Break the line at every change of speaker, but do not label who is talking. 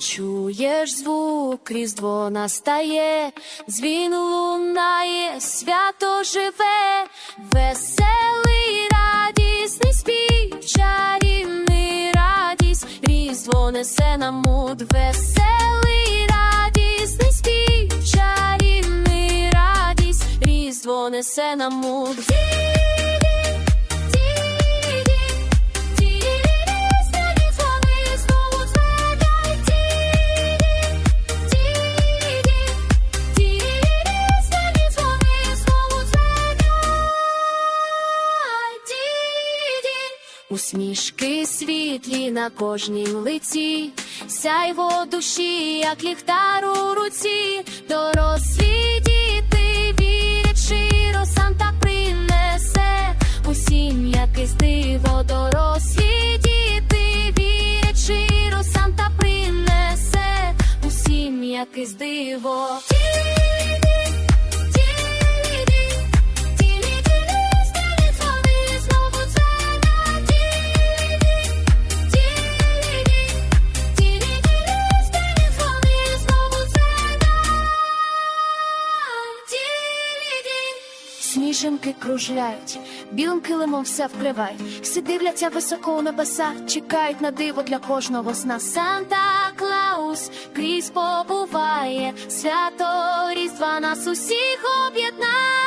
Чуєш звук, різдво настає, дзвін лунає, свято живе, веселий, радісний спів, чарівний радість, різдво несе нам муд, веселий, радісний спів, чарівний радість, різдво несе нам муд. Усмішки світлі на кожній лиці, сяйво душі, як ліхтар у руці, дорослі діти вірять щиро, Санта принесе усім якесь диво, дорослі діти вірять щиро, Санта принесе усім якесь диво. Сніжинки кружляють, білим килимом все вкривають, Всі дивляться високо у небеса, чекають на диво для кожного з нас. Санта Клаус крізь побуває, свято Різдва нас усіх об'єднає.